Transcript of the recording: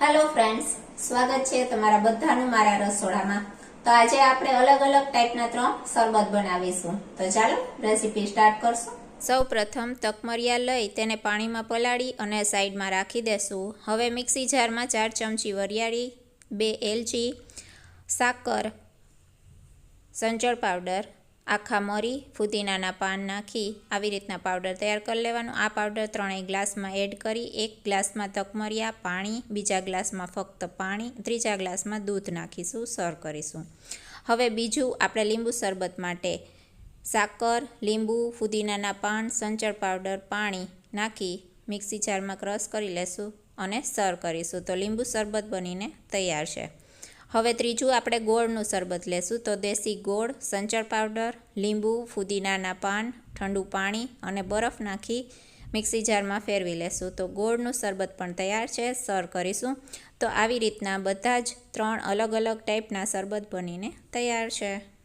Hello friends સ્વાગત છે તમારા બધાનું મારા રસોડામાં. તો આજે આપણે અલગ અલગ ટાઈપના ત્રણ શરબત બનાવીશું. તો ચાલો રેસીપી સ્ટાર્ટ કરશું. સૌ પ્રથમ તકમરિયા લઈ તેને પાણીમાં પલાળી અને સાઈડમાં રાખી દેશું. હવે મિક્સી જારમાં ચાર ચમચી વરિયાળી, બે એલચી, સાકર, સંચળ પાવડર આખા મરી, ફુદીનાના પાન નાખી આવી રીતના પાવડર તૈયાર કરી લેવાનો. આ પાવડર ત્રણેય ગ્લાસમાં એડ કરી, એક ગ્લાસમાં તકમરિયા, પાણી, બીજા ગ્લાસમાં ફક્ત પાણી, ત્રીજા ગ્લાસમાં દૂધ નાખીશું, સર્વ કરીશું. હવે બીજું આપણે લીંબુ શરબત માટે સાકર, લીંબુ, ફુદીનાના પાન, સંચળ પાવડર, પાણી નાખી મિક્સી જારમાં ક્રશ કરી લેશું અને સર્વ કરીશું. તો લીંબુ શરબત બનીને તૈયાર છે. હવે ત્રીજું આપણે ગોળનું શરબત લેશું. તો દેશી ગોળ, સંચર પાવડર, લીંબુ, ફુદીનાના પાન, ઠંડુ પાણી અને બરફ નાખી મિક્સી જારમાં ફેરવી લેશું. તો ગોળનું શરબત પણ તૈયાર છે. સર્વ કરીશું. તો આવી રીતના બધા જ ત્રણ અલગ અલગ ટાઈપના શરબત બનીને તૈયાર છે.